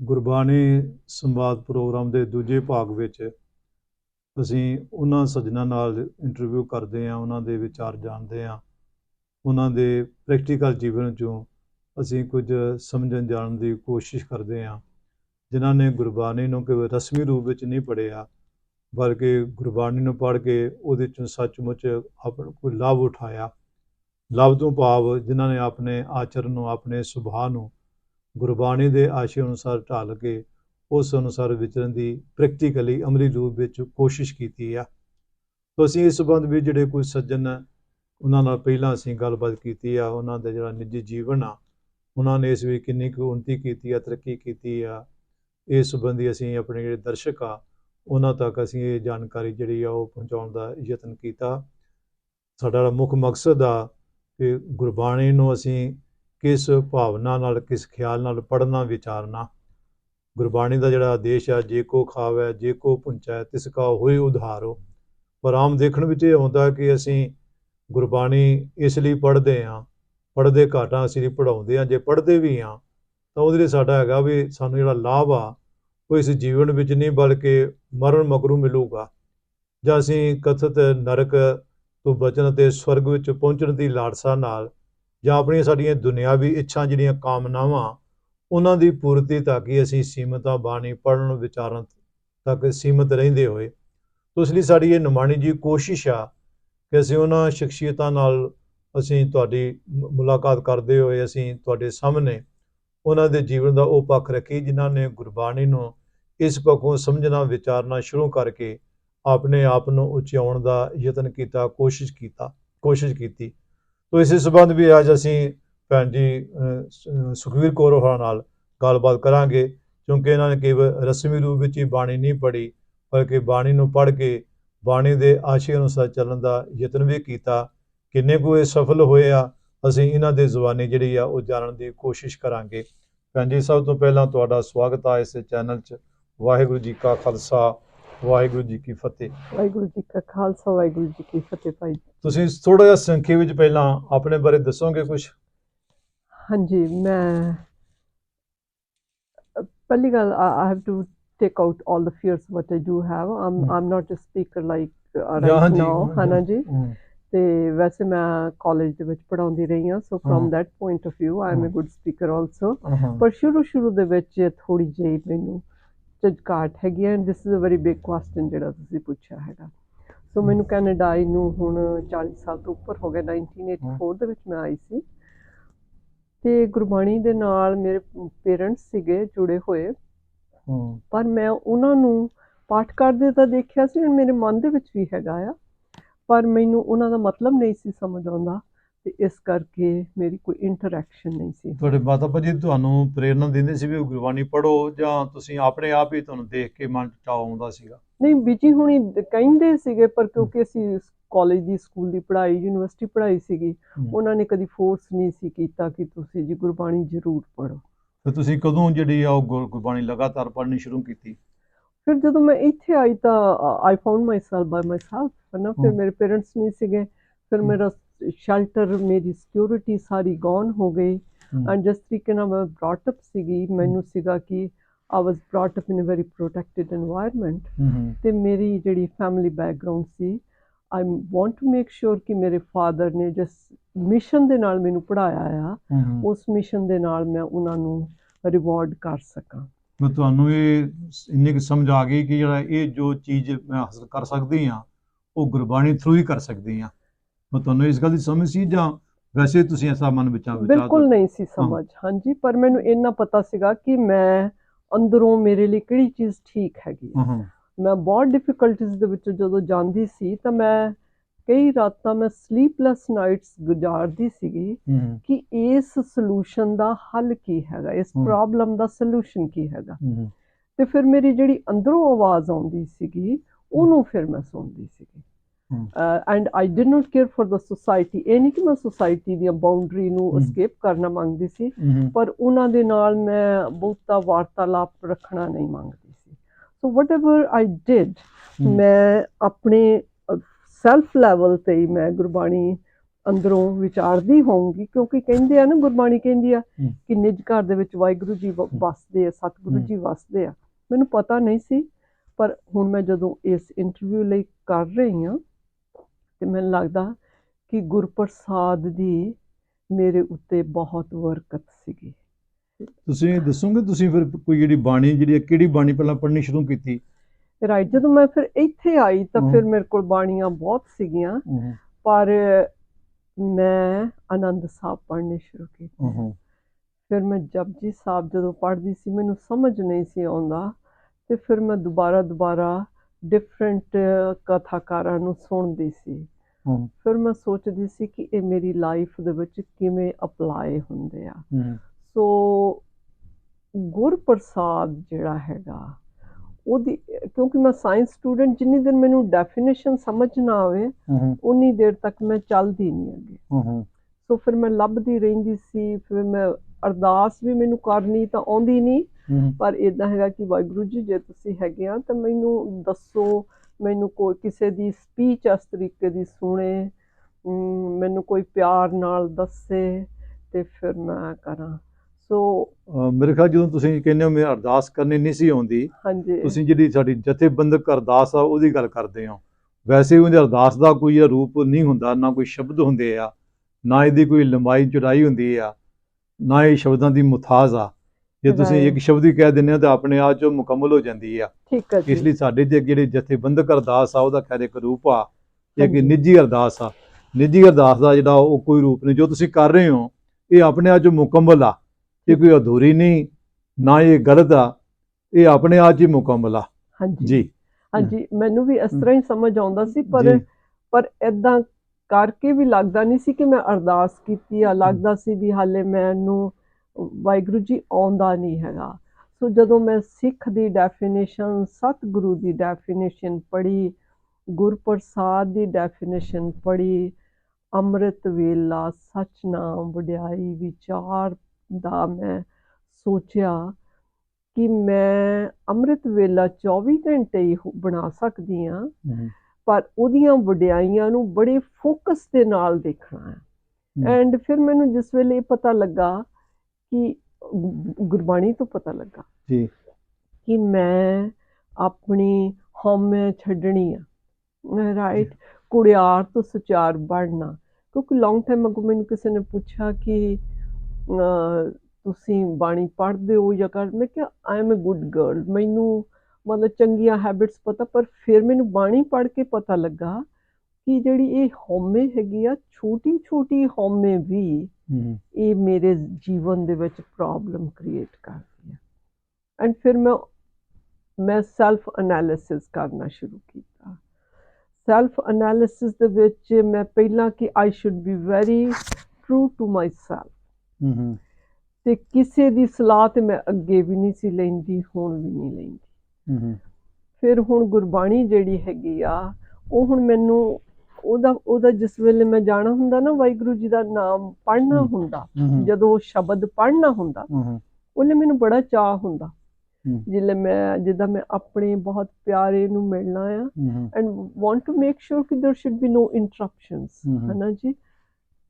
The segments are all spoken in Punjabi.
ਗੁਰਬਾਣੀ ਸੰਵਾਦ ਪ੍ਰੋਗਰਾਮ ਦੇ ਦੂਜੇ ਭਾਗ ਵਿੱਚ ਅਸੀਂ ਉਹਨਾਂ ਸੱਜਣਾ ਨਾਲ ਇੰਟਰਵਿਊ ਕਰਦੇ ਹਾਂ, ਉਹਨਾਂ ਦੇ ਵਿਚਾਰ ਜਾਣਦੇ ਹਾਂ। ਉਹਨਾਂ ਦੇ ਪ੍ਰੈਕਟੀਕਲ ਜੀਵਨ ਚੋਂ ਅਸੀਂ ਕੁਝ ਸਮਝਣ ਜਾਣਨ ਦੀ ਕੋਸ਼ਿਸ਼ ਕਰਦੇ ਹਾਂ। ਜਿਨ੍ਹਾਂ ਨੇ ਗੁਰਬਾਣੀ ਨੂੰ ਕੇਵਲ ਰਸਮੀ ਰੂਪ ਵਿੱਚ ਨਹੀਂ ਪੜ੍ਹਿਆ, ਬਲਕਿ ਗੁਰਬਾਣੀ ਨੂੰ ਪੜ੍ਹ ਕੇ ਉਹਦੇ ਚੋਂ ਸੱਚਮੁੱਚ ਆਪਣਾ ਕੋਈ ਲਾਭ ਉਠਾਇਆ। ਲਾਭ ਤੋਂ ਭਾਵ ਜਿਨ੍ਹਾਂ ਨੇ ਆਪਣੇ ਆਚਰਣ ਨੂੰ, ਆਪਣੇ ਸੁਭਾਅ ਨੂੰ ਗੁਰਬਾਣੀ ਦੇ ਆਸ਼ੇ ਅਨੁਸਾਰ ਢਾਲ ਕੇ ਉਸ ਅਨੁਸਾਰ ਵਿਚਰਨ ਦੀ ਪ੍ਰੈਕਟੀਕਲੀ ਅਮਲੀ ਰੂਪ ਵਿੱਚ ਕੋਸ਼ਿਸ਼ ਕੀਤੀ ਆ। ਤਾਂ ਅਸੀਂ ਇਸ ਸੰਬੰਧ ਵਿੱਚ ਜਿਹੜੇ ਕੋਈ ਸੱਜਣ ਹੈ, ਉਹਨਾਂ ਨਾਲ ਪਹਿਲਾਂ ਅਸੀਂ ਗੱਲਬਾਤ ਕੀਤੀ ਆ ਉਹਨਾਂ ਦਾ ਜਿਹੜਾ ਨਿੱਜੀ ਜੀਵਨ ਆ ਉਹਨਾਂ ਨੇ ਇਸ ਵਿੱਚ ਕਿੰਨੀ ਕੁ ਉੱਨਤੀ ਕੀਤੀ ਆ ਤਰੱਕੀ ਕੀਤੀ ਆ। ਇਸ ਸੰਬੰਧੀ ਅਸੀਂ ਆਪਣੇ ਜਿਹੜੇ ਦਰਸ਼ਕ ਆ ਉਹਨਾਂ ਤੱਕ ਅਸੀਂ ਇਹ ਜਾਣਕਾਰੀ ਜਿਹੜੀ ਆ ਉਹ ਪਹੁੰਚਾਉਣ ਦਾ ਯਤਨ ਕੀਤਾ। ਸਾਡਾ ਮੁੱਖ ਮਕਸਦ ਆ ਕਿ ਗੁਰਬਾਣੀ ਨੂੰ ਅਸੀਂ ਕਿਸ ਭਾਵਨਾ ਨਾਲ, ਕਿਸ ਖਿਆਲ ਨਾਲ ਪੜ੍ਹਨਾ, ਵਿਚਾਰਨਾ। ਗੁਰਬਾਣੀ ਦਾ ਜਿਹੜਾ ਆਦੇਸ਼ ਆ, ਜੇ ਕੋ ਖਾਵੈ, ਜੇ ਕੋ ਪੁੰਚੈ, ਤਿਸ ਕਾ ਹੋਏ ਉਧਾਰੋ। ਪਰ ਆਮ ਦੇਖਣ ਵਿੱਚ ਇਹ ਆਉਂਦਾ ਕਿ ਅਸੀਂ ਗੁਰਬਾਣੀ ਇਸ ਲਈ ਪੜ੍ਹਦੇ ਹਾਂ ਪੜ੍ਹਦੇ ਘਾਟਾਂ ਅਸੀਂ ਨਹੀਂ ਪੜਾਉਂਦੇ ਹਾਂ ਜੇ ਪੜ੍ਹਦੇ ਵੀ ਹਾਂ ਤਾਂ ਉਹਦੇ ਲਈ ਸਾਡਾ ਹੈਗਾ ਵੀ ਸਾਨੂੰ ਜਿਹੜਾ ਲਾਭ ਆ, ਉਹ ਇਸ ਜੀਵਨ ਵਿੱਚ ਨਹੀਂ, ਬਲਕਿ ਮਰਨ ਮਗਰੋਂ ਮਿਲੂਗਾ। ਜਾਂ ਅਸੀਂ ਕਥਿਤ ਨਰਕ ਤੋਂ ਬਚਣ ਅਤੇ ਸਵਰਗ ਵਿੱਚ ਪਹੁੰਚਣ ਦੀ ਲਾਲਸਾ ਨਾਲ ਜਾਂ ਆਪਣੀਆਂ ਸਾਡੀਆਂ ਦੁਨਿਆਵੀ ਇੱਛਾ ਜਿਹੜੀਆਂ ਕਾਮਨਾਵਾਂ, ਉਹਨਾਂ ਦੀ ਪੂਰਤੀ ਤਾਂ ਕਿ ਅਸੀਂ ਸੀਮਤ ਬਾਣੀ ਪੜ੍ਹਨ ਵਿਚਾਰਨ ਤੱਕ ਸੀਮਤ ਰਹਿੰਦੇ ਹੋਏ। ਤੋ ਇਸ ਲਈ ਸਾਡੀ ਇਹ ਨਿਮਾਣੀ ਜੀ ਕੋਸ਼ਿਸ਼ ਆ ਕਿ ਅਸੀਂ ਉਹਨਾਂ ਸ਼ਖਸੀਅਤਾਂ ਨਾਲ ਅਸੀਂ ਤੁਹਾਡੀ ਮੁਲਾਕਾਤ ਕਰਦੇ ਹੋਏ ਅਸੀਂ ਤੁਹਾਡੇ ਸਾਹਮਣੇ ਉਹਨਾਂ ਦੇ ਜੀਵਨ ਦਾ ਉਹ ਪੱਖ ਰੱਖੀ ਜਿਨ੍ਹਾਂ ਨੇ ਗੁਰਬਾਣੀ ਨੂੰ ਇਸ ਪੱਖੋਂ ਸਮਝਣਾ, ਵਿਚਾਰਨਾ ਸ਼ੁਰੂ ਕਰਕੇ ਆਪਣੇ ਆਪ ਨੂੰ ਉਚਾਉਣ ਦਾ ਯਤਨ ਕੀਤਾ, ਕੋਸ਼ਿਸ਼ ਕੀਤਾ, ਕੋਸ਼ਿਸ਼ ਕੀਤੀ। ਤੋ ਇਸੇ ਸੰਬੰਧ ਵੀ ਅੱਜ ਅਸੀਂ ਭੈਣ ਜੀ ਅਹ, ਸੁਖਵੀਰ ਕੌਰ ਹੋਰਾਂ ਨਾਲ ਗੱਲਬਾਤ ਕਰਾਂਗੇ ਕਿਉਂਕਿ ਇਹਨਾਂ ਨੇ ਕੇਵਲ ਰਸਮੀ ਰੂਪ ਵਿੱਚ ਹੀ ਬਾਣੀ ਨਹੀਂ ਪੜ੍ਹੀ ਬਲਕਿ ਬਾਣੀ ਨੂੰ ਪੜ੍ਹ ਕੇ ਬਾਣੀ ਦੇ ਆਸ਼ੇ ਅਨੁਸਾਰ ਚੱਲਣ ਦਾ ਯਤਨ ਵੀ ਕੀਤਾ। ਕਿੰਨੇ ਕੁ ਇਹ ਸਫਲ ਹੋਏ ਆ ਅਸੀਂ ਇਹਨਾਂ ਦੇ ਜ਼ੁਬਾਨੀ ਜਿਹੜੀ ਆ ਉਹ ਜਾਣਨ ਦੀ ਕੋਸ਼ਿਸ਼ ਕਰਾਂਗੇ। ਭੈਣ ਜੀ ਸਭ ਤੋਂ ਪਹਿਲਾਂ ਤੁਹਾਡਾ ਸਵਾਗਤ ਆ ਇਸ ਚੈਨਲ 'ਚ। ਵਾਹਿਗੁਰੂ ਜੀ ਕਾ ਖਾਲਸਾ ਵਾਹਿਗੁਰੂ ਜੀ ਕੀ ਫਤਿਹ। ਵਾਹਿਗੁਰੂ ਜੀ ਕਾ ਖਾਲਸਾ ਵਾਹਿਗੁਰੂ ਜੀ ਕੀ ਫਤਿਹ ਭਾਈ ਤੁਸੀਂ ਥੋੜਾ ਜਿਹਾ ਸੰਖੇਪ ਵਿੱਚ ਪਹਿਲਾਂ ਆਪਣੇ ਬਾਰੇ ਦੱਸੋਗੇ ਕੁਝ ਹਾਂਜੀ ਮੈਂ ਪਹਿਲੀ ਗੱਲ I have to take out 올 the fears what I do have I'm. I'm not a speaker like right now ਹਨਾ ਜੀ? ਤੇ ਵੈਸੇ ਮੈਂ ਕਾਲਜ ਦੇ ਵਿੱਚ ਪੜਾਉਂਦੀ ਰਹੀ ਹਾਂ so. From that point of View I am a. Good speaker also ਪਰ ਸ਼ੁਰੂ ਸ਼ੁਰੂ ਦੇ ਵਿੱਚ ਥੋੜੀ ਜਿਹੀ ਮੈਨੂੰ ਝਟਕਾਟ ਹੈਗੀ and this is a very big question ਜਿਹੜਾ ਤੁਸੀਂ ਪੁੱਛਿਆ ਹੈਗਾ। ਸੋ ਮੈਨੂੰ ਕੈਨੇਡਾ ਆਈ ਨੂੰ ਹੁਣ 40 ਸਾਲ ਤੋਂ ਉੱਪਰ ਹੋ ਗਿਆ 1984 ਦੇ ਵਿੱਚ ਮੈਂ ਆਈ ਸੀ। ਤੇ ਗੁਰਬਾਣੀ ਦੇ ਨਾਲ ਮੇਰੇ ਪੇਰੈਂਟਸ ਸੀਗੇ ਜੁੜੇ ਹੋਏ। ਪਰ ਮੈਂ ਉਹਨਾਂ ਨੂੰ ਪਾਠ ਕਰਦੇ ਤਾਂ ਦੇਖਿਆ ਸੀ ਮੇਰੇ ਮਨ ਦੇ ਵਿੱਚ ਵੀ ਹੈਗਾ ਆ। ਪਰ ਮੈਨੂੰ ਉਹਨਾਂ ਦਾ ਮਤਲਬ ਨਹੀਂ ਸੀ ਸਮਝ ਆਉਂਦਾ। ਤੇ ਇਸ ਕਰਕੇ ਮੇਰੀ ਕੋਈ ਇੰਟਰੈਕਸ਼ਨ ਨਹੀਂ ਸੀ ਤੁਹਾਡੇ ਮਾਤਾ ਪਿਤਾ ਜੀ ਤੁਹਾਨੂੰ ਪ੍ਰੇਰਣਾ ਦਿੰਦੇ ਸੀ ਵੀ ਗੁਰਬਾਣੀ ਪੜ੍ਹੋ ਜਾਂ ਤੁਸੀਂ ਆਪਣੇ ਆਪ ਹੀ ਤੁਹਾਨੂੰ ਦੇਖ ਕੇ ਮਨ 'ਚ ਆਉਂਦਾ ਸੀਗਾ? ਨਹੀਂ ਬੀਜੀ ਹੁਣੀ ਕਹਿੰਦੇ ਸੀਗੇ ਪਰ ਕਿਉਂਕਿ ਅਸੀਂ ਕਾਲਜ ਦੀ ਸਕੂਲ ਦੀ ਪੜ੍ਹਾਈ ਯੂਨੀਵਰਸਿਟੀ ਪੜ੍ਹਾਈ ਸੀਗੀ ਉਹਨਾਂ ਨੇ ਕਦੀ ਫੋਰਸ ਨਹੀਂ ਸੀ ਕੀਤਾ ਕਿ ਤੁਸੀਂ ਜੀ ਗੁਰਬਾਣੀ ਜ਼ਰੂਰ ਪੜ੍ਹੋ। ਫਿਰ ਤੁਸੀਂ ਕਦੋਂ ਜਿਹੜੀ ਆ ਉਹ ਗੁਰ- ਗੁਰਬਾਣੀ ਲਗਾਤਾਰ ਪੜ੍ਹਨੀ ਸ਼ੁਰੂ ਕੀਤੀ? ਫਿਰ ਜਦੋਂ ਮੈਂ ਇੱਥੇ ਆਈ ਤਾਂ I found myself by myself ਨਾ ਫਿਰ। ਮੇਰੇ ਪੇਰੈਂਟਸ ਨਹੀਂ ਸੀਗੇ ਫਿਰ। ਮੇਰਾ ਸ਼ੈਲਟਰ ਮੇਰੀ ਸਿਕਿਉਰਿਟੀ ਸਾਰੀ ਗੌਨ ਹੋ ਗਈ। ਐਂਡ ਜਿਸ ਤਰੀਕੇ ਨਾਲ ਮੈਂ ਬ੍ਰੌਟ ਅਪ ਸੀਗੀ ਮੈਨੂੰ ਸੀਗਾ ਕਿ I was brought up in a very protected environment ਤੇ ਮੇਰੀ ਜਿਹੜੀ family background C I want to make sure ਕਿ ਮੇਰੇ ਫਾਦਰ ਨੇ ਜਿਸ ਮਿਸ਼ਨ ਦੇ ਨਾਲ ਮੈਨੂੰ ਪੜਾਇਆ ਆ ਉਸ ਮਿਸ਼ਨ ਦੇ ਨਾਲ ਮੈਂ ਉਹਨਾਂ ਨੂੰ ਰਿਵਾਰਡ ਕਰ ਸਕਾਂ। ਮੈਂ ਤੁਹਾਨੂੰ ਇਹ ਇੰਨੀ ਕੁ ਸਮਝ ਆ ਗਈ ਕਿ ਜਿਹੜਾ ਇਹ ਜੋ ਚੀਜ਼ ਮੈਂ ਹਾਸਲ ਕਰ ਸਕਦੀ ਆ ਉਹ ਗੁਰਬਾਣੀ ਥਰੂ ਹੀ ਕਰ ਸਕਦੀ ਆ ਮੈਂ ਤੁਹਾਨੂੰ ਇਸ ਗੱਲ ਦੀ ਸਮਝ ਸੀ ਜਾਂ ਵੈਸੇ ਤੁਸੀਂ ਐਸਾ ਮਨ ਵਿੱਚ ਵਿਚਾਰ ਬਿਲਕੁਲ ਨਹੀਂ ਸੀ ਸਮਝ ਹਾਂਜੀ ਪਰ ਮੈਨੂੰ ਇੰਨਾ ਪਤਾ ਸੀਗਾ ਕਿ ਮੈਂ ਅੰਦਰੋਂ ਮੇਰੇ ਲਈ ਕਿਹੜੀ ਚੀਜ਼ ਠੀਕ ਹੈਗੀ ਮੈਂ ਬਹੁਤ ਡਿਫਿਕਲਟੀਜ਼ ਦੇ ਵਿੱਚ ਜਦੋਂ ਜਾਂਦੀ ਸੀ ਤਾਂ ਮੈਂ ਕਈ ਰਾਤਾਂ ਮੈਂ ਸਲੀਪਲੈਸ ਨਾਈਟਸ ਗੁਜ਼ਾਰਦੀ ਸੀਗੀ ਕਿ ਇਸ ਸੋਲੂਸ਼ਨ ਦਾ ਹੱਲ ਕੀ ਹੈਗਾ ਇਸ। ਪ੍ਰੋਬਲਮ ਦਾ ਸੋਲੂਸ਼ਨ ਕੀ ਹੈਗਾ। ਤੇ ਫਿਰ ਮੇਰੀ ਜਿਹੜੀ ਅੰਦਰੋਂ ਆਵਾਜ਼ ਆਉਂਦੀ ਸੀਗੀ ਉਹਨੂੰ ਫਿਰ ਮੈਂ ਸੁਣਦੀ ਸੀਗੀ। And I did not care for the society ਇਹ ਨਹੀਂ ਕਿ ਮੈਂ ਸੋਸਾਇਟੀ ਦੀਆਂ ਬਾਉਂਡਰੀ ਨੂੰ। ਐਸਕੇਪ ਕਰਨਾ ਮੰਗਦੀ ਸੀ ਪਰ ਉਹਨਾਂ ਦੇ ਨਾਲ ਮੈਂ ਬਹੁਤਾ ਵਾਰਤਾਲਾਪ ਰੱਖਣਾ ਨਹੀਂ ਮੰਗਦੀ ਸੀ ਸੋ ਵਟਐਵਰ ਆਈ ਡਿਡ। ਮੈਂ ਆਪਣੇ ਸੈਲਫ ਲੈਵਲ ਤੇ ਹੀ ਮੈਂ ਗੁਰਬਾਣੀ ਅੰਦਰੋਂ ਵਿਚਾਰਦੀ ਹੋਊਂਗੀ ਕਿਉਂਕਿ ਕਹਿੰਦੇ ਆ ਨਾ ਗੁਰਬਾਣੀ ਕਹਿੰਦੀ ਆ। ਕਿ ਨਿਜ ਘਰ ਦੇ ਵਿੱਚ ਵਾਹਿਗੁਰੂ ਜੀ ਵਸਦੇ ਆ ਸਤਿਗੁਰੂ। ਜੀ ਵਸਦੇ ਆ ਮੈਨੂੰ ਪਤਾ ਨਹੀਂ ਸੀ ਪਰ ਹੁਣ ਮੈਂ ਜਦੋਂ ਇਸ ਇੰਟਰਵਿਊ ਲਈ ਕਰ ਰਹੀ ਹਾਂ ਤੇ ਮੈਨੂੰ ਲੱਗਦਾ ਕਿ ਗੁਰਪ੍ਰਸਾਦ ਦੀ ਮੇਰੇ ਉੱਤੇ ਬਹੁਤ ਬਰਕਤ ਸੀਗੀ। ਤੁਸੀਂ ਦੱਸੋਗੇ ਤੁਸੀਂ ਫਿਰ ਕੋਈ ਜਿਹੜੀ ਬਾਣੀ ਜਿਹੜੀ ਹੈ, ਕਿਹੜੀ ਬਾਣੀ ਪਹਿਲਾਂ ਪੜ੍ਹਨੀ ਸ਼ੁਰੂ ਕੀਤੀ? ਰਾਈਟ ਜਦੋਂ ਮੈਂ ਫਿਰ ਇੱਥੇ ਆਈ ਤਾਂ। ਫਿਰ ਮੇਰੇ ਕੋਲ ਬਾਣੀਆਂ ਬਹੁਤ ਸੀਗੀਆਂ ਪਰ ਮੈਂ ਆਨੰਦ ਸਾਹਿਬ ਪੜ੍ਹਨੇ ਸ਼ੁਰੂ ਕੀਤੇ। ਫਿਰ ਮੈਂ ਜਪਜੀ ਸਾਹਿਬ ਜਦੋਂ ਪੜ੍ਹਦੀ ਸੀ ਮੈਨੂੰ ਸਮਝ ਨਹੀਂ ਸੀ ਆਉਂਦਾ ਤੇ ਫਿਰ ਮੈਂ ਦੁਬਾਰਾ ਦੁਬਾਰਾ ਡਿਫਰੈਂਟ ਕਥਾਕਾਰਾਂ ਨੂੰ ਸੁਣਦੀ ਸੀ। ਫਿਰ ਮੈਂ ਸੋਚਦੀ ਸੀ ਕਿ ਇਹ ਮੇਰੀ ਲਾਈਫ ਦੇ ਵਿੱਚ ਕਿਵੇਂ ਅਪਲਾਈ ਹੁੰਦੇ ਆ। ਸੋ ਗੁਰਪ੍ਰਸਾਦ ਜਿਹੜਾ ਹੈਗਾ ਉਹਦੀ ਕਿਉਂਕਿ ਮੈਂ ਸਾਇੰਸ ਸਟੂਡੈਂਟ ਜਿੰਨੀ ਦਿਨ ਮੈਨੂੰ ਡੈਫੀਨੇਸ਼ਨ ਸਮਝ ਨਾ ਆਵੇ ਉਨੀ ਦੇਰ ਤੱਕ ਮੈਂ ਚੱਲਦੀ ਨਹੀਂ ਅੱਗੇ ਸੋ ਫਿਰ ਮੈਂ ਲੱਭਦੀ ਰਹਿੰਦੀ ਸੀ ਫਿਰ ਮੈਂ ਅਰਦਾਸ ਵੀ ਮੈਨੂੰ ਕਰਨੀ ਤਾਂ ਆਉਂਦੀ ਨਹੀਂ ਪਰ ਇਦਾਂ ਹੈਗਾ ਕਿ ਵਾਹਿਗੁਰੂ ਜੀ ਜੇ ਤੁਸੀਂ ਹੈਗੇ ਆ ਤਾਂ ਮੈਨੂੰ ਦੱਸੋ ਮੈਨੂੰ ਕੋਈ ਕਿਸੇ ਦੀ ਸਪੀਚ ਇਸ ਤਰੀਕੇ ਦੀ ਸੁਣੇ ਮੈਨੂੰ ਕੋਈ ਪਿਆਰ ਨਾਲ ਦੱਸੇ ਤੇ ਫਿਰ ਮੈਂ ਕਰਾਂ। ਸੋ ਮੇਰੇ ਖਿਆਲ ਜਦੋਂ ਤੁਸੀਂ ਕਹਿੰਦੇ ਹੋ ਮੈਂ ਅਰਦਾਸ ਕਰਨੀ ਨਹੀਂ ਸੀ ਆਉਂਦੀ ਹਾਂਜੀ। ਤੁਸੀਂ ਜਿਹੜੀ ਸਾਡੀ ਜਥੇਬੰਦਕ ਅਰਦਾਸ ਆ ਉਹਦੀ ਗੱਲ ਕਰਦੇ ਹੋ। ਵੈਸੇ ਉਹਦੀ ਅਰਦਾਸ ਦਾ ਕੋਈ ਰੂਪ ਨਹੀਂ ਹੁੰਦਾ ਨਾ ਕੋਈ ਸ਼ਬਦ ਹੁੰਦੇ ਆ ਨਾ ਇਹਦੀ ਕੋਈ ਲੰਬਾਈ ਚੌੜਾਈ ਹੁੰਦੀ ਆ ਨਾ ਇਹ ਸ਼ਬਦਾਂ ਦੀ ਮੁਤਾਜ਼ ਆ। ਜੇ ਤੁਸੀਂ. ਇੱਕ ਸ਼ਬਦ ਹੀ ਕਹਿ ਦਿੰਦੇ ਹੋ ਤਾਂ ਆਪਣੇ ਆਪ ਚ ਮੁਕੰਮਲ ਹੋ ਜਾਂਦੀ ਆ। ਠੀਕ ਹੈ ਇਸ ਜੀ ਲਈ ਸਾਡੇ ਤੇ ਜਿਹੜੇ ਜਥੇਬੰਦਕ ਅਰਦਾਸ ਆ ਉਹਦਾ ਖੈਰ ਇੱਕ ਰੂਪ ਆ ਇਹ ਇੱਕ। ਨਿੱਜੀ ਅਰਦਾਸ ਆ। ਨਿੱਜੀ ਅਰਦਾਸ ਦਾ ਜਿਹੜਾ ਉਹ ਕੋਈ ਰੂਪ ਨਹੀਂ ਜੋ ਤੁਸੀਂ ਕਰ ਰਹੇ ਹੋ ਇਹ ਆਪਣੇ ਆਪ ਚ ਮੁਕੰਮਲ ਆ। ਇਹ ਕੋਈ ਅਧੂਰੀ ਨਹੀਂ ਨਾ ਇਹ ਗਲਤ ਆ ਇਹ ਆਪਣੇ ਆਪ ਹੀ ਮੁਕੰਮਲ ਆ। ਹਾਂਜੀ। ਜੀ। ਹਾਂਜੀ ਮੈਨੂੰ ਵੀ ਇਸ ਤਰ੍ਹਾਂ ਹੀ ਸਮਝ ਆਉਂਦਾ ਸੀ ਪਰ ਪਰ ਇਦਾਂ ਕਰਕੇ ਵੀ ਲੱਗਦਾ ਨਹੀਂ ਸੀ ਕਿ ਮੈਂ ਅਰਦਾਸ ਕੀਤੀ ਆ। ਲੱਗਦਾ ਸੀ ਵੀ ਹਾਲੇ ਮੈਨੂੰ ਵਾਹਿਗੁਰੂ ਜੀ ਆਉਂਦਾ ਨਹੀਂ ਹੈਗਾ। ਸੋ ਜਦੋਂ ਮੈਂ ਸਿੱਖ ਦੀ ਡੈਫੀਨੇਸ਼ਨ ਸਤਿਗੁਰੂ ਦੀ ਡੈਫੀਨੇਸ਼ਨ ਪੜ੍ਹੀ ਗੁਰਪ੍ਰਸਾਦ ਦੀ ਡੈਫੀਨੇਸ਼ਨ ਪੜ੍ਹੀ ਅੰਮ੍ਰਿਤ ਵੇਲਾ ਸਚ ਨਾਮ ਵਡਿਆਈ ਵਿਚਾਰ ਦਾ ਮੈਂ ਸੋਚਿਆ ਕਿ ਮੈਂ ਅੰਮ੍ਰਿਤ ਵੇਲਾ 24 ਘੰਟੇ ਹੀ ਬਣਾ ਸਕਦੀ ਹਾਂ। ਪਰ ਉਹਦੀਆਂ ਵਡਿਆਈਆਂ ਨੂੰ ਬੜੇ ਫੋਕਸ ਦੇ ਨਾਲ ਦੇਖਣਾ ਹੈ। ਐਂਡ ਫਿਰ ਮੈਨੂੰ ਜਿਸ ਵੇਲੇ ਪਤਾ ਲੱਗਾ ਕਿ ਗੁਰਬਾਣੀ ਤੋਂ ਪਤਾ ਲੱਗਾ ਜੀ। ਕਿ ਮੈਂ ਆਪਣੀ ਹਉਮੈ ਛੱਡਣੀ ਆ। ਰਾਈਟ ਕੁੜਿਆਰ ਤੋਂ ਸੁਚਾਰ ਬਣਨਾ। ਕਿਉਂਕਿ ਲੌਂਗ ਟਾਈਮ ਅਗੋ ਮੈਨੂੰ ਕਿਸੇ ਨੇ ਪੁੱਛਿਆ ਕਿ ਤੁਸੀਂ ਬਾਣੀ ਪੜ੍ਹਦੇ ਹੋ ਜਾਂ ਕਰ ਮੈਂ ਕਿਹਾ I am a good girl ਮੈਨੂੰ ਮਤਲਬ ਚੰਗੀਆਂ ਹੈਬਿਟਸ ਪਤਾ ਪਰ ਫਿਰ ਮੈਨੂੰ ਬਾਣੀ ਪੜ੍ਹ ਕੇ ਪਤਾ ਲੱਗਾ ਕਿ ਜਿਹੜੀ ਇਹ ਹਉਮੈ ਹੈਗੀ ਆ ਛੋਟੀ ਛੋਟੀ ਹਉਮੈ ਵੀ ਇਹ ਮੇਰੇ ਜੀਵਨ ਦੇ ਵਿੱਚ ਪ੍ਰੋਬਲਮ ਕ੍ਰੀਏਟ ਕਰਦੀ ਹੈ ਐਂਡ ਫਿਰ ਮੈਂ ਮੈਂ ਸੈਲਫ ਐਨਾਲਿਸਿਸ ਕਰਨਾ ਸ਼ੁਰੂ ਕੀਤਾ। ਸੈਲਫ ਐਨਾਲਿਸਿਸ ਦੇ ਵਿੱਚ ਮੈਂ ਪਹਿਲਾਂ ਕਿ I should be very true to myself ਤੇ ਕਿਸੇ ਦੀ ਸਲਾਹ ਤੇ ਮੈਂ ਅੱਗੇ ਵੀ ਨਹੀਂ ਸੀ ਲੈਂਦੀ ਹੁਣ ਵੀ ਨਹੀਂ ਲੈਂਦੀ। ਫਿਰ ਹੁਣ ਗੁਰਬਾਣੀ ਜਿਹੜੀ ਹੈਗੀ ਆ ਉਹ ਹੁਣ ਮੈਨੂੰ ਉਹਦਾ ਉਹਦਾ ਜਿਸ ਵੇਲੇ ਮੈਂ ਜਾਣਾ ਹੁੰਦਾ ਨਾ ਵਾਹਿਗੁਰੂ ਜੀ ਦਾ ਨਾਮ ਪੜ੍ਹਨਾ ਹਮ। ਹੁੰਦਾ ਜਦੋਂ ਉਹ ਸ਼ਬਦ ਪੜ੍ਹਨਾ ਹੁੰਦਾ ਉਹਲੇ ਮੈਨੂੰ ਬੜਾ ਚਾਹ ਹੁੰਦਾ ਹਮ। ਜਿੱਲੇ ਮੈਂ ਜਿੱਦਾਂ ਮੈਂ ਆਪਣੇ ਬਹੁਤ ਪਿਆਰੇ ਨੂੰ ਮਿਲਣਾ ਆ and want to make sure ਕਿ there should be no interruptions hmm. ਹਨਾ ਜੀ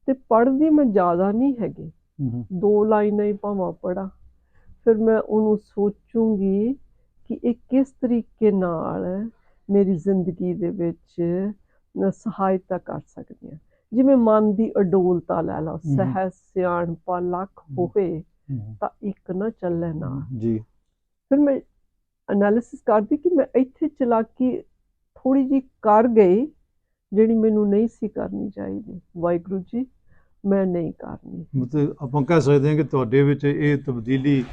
ਤੇ ਪੜ੍ਹਦੀ ਮੈਂ ਜ਼ਿਆਦਾ ਨਹੀਂ ਹੈਗੀ ਦੋ ਲਾਈਨਾਂ ਹੀ ਭਾਵਾਂ ਪੜਾ ਫਿਰ ਮੈਂ ਉਹਨੂੰ ਸੋਚੂੰਗੀ ਕਿ ਇਹ ਕਿਸ ਤਰੀਕੇ ਨਾਲ ਮੇਰੀ ਜ਼ਿੰਦਗੀ ਦੇ ਵਿੱਚ ਨ- ਸਹਾਇਤਾ ਕਰ ਸਕਦੀ ਹੈ। ਜਿਵੇਂ ਮਨ ਦੀ ਅਡੋਲਤਾ ਲੈ ਲਓ। ਸਹਿ ਸਿਆਣਪਾ ਲੱਖ। ਹੋਵੇ ਤਾਂ ਇੱਕ ਨਾ ਚੱਲੇ ਨਾ। ਜੀ। ਫਿਰ ਮੈਂ ਐਨਾਲਿਸਿਸ ਕਰਦੀ ਕਿ ਮੈਂ ਇੱਥੇ ਚਲਾਕੀ ਥੋੜੀ ਜੀ ਕਰ ਗਈ ਜਿਹੜੀ ਮੈਨੂੰ ਨਹੀਂ ਸੀ ਕਰਨੀ ਚਾਹੀਦੀ। ਵਾਹਿਗੁਰੂ ਜੀ ਮੈਂ ਨਹੀਂ ਕਰਨੀ। ਮਤਲਬ ਆਪਾਂ ਕਹਿ ਸਕਦੇ ਹਾਂ ਕਿ ਤੁਹਾਡੇ ਵਿੱਚ ਇਹ ਤਬਦੀਲੀ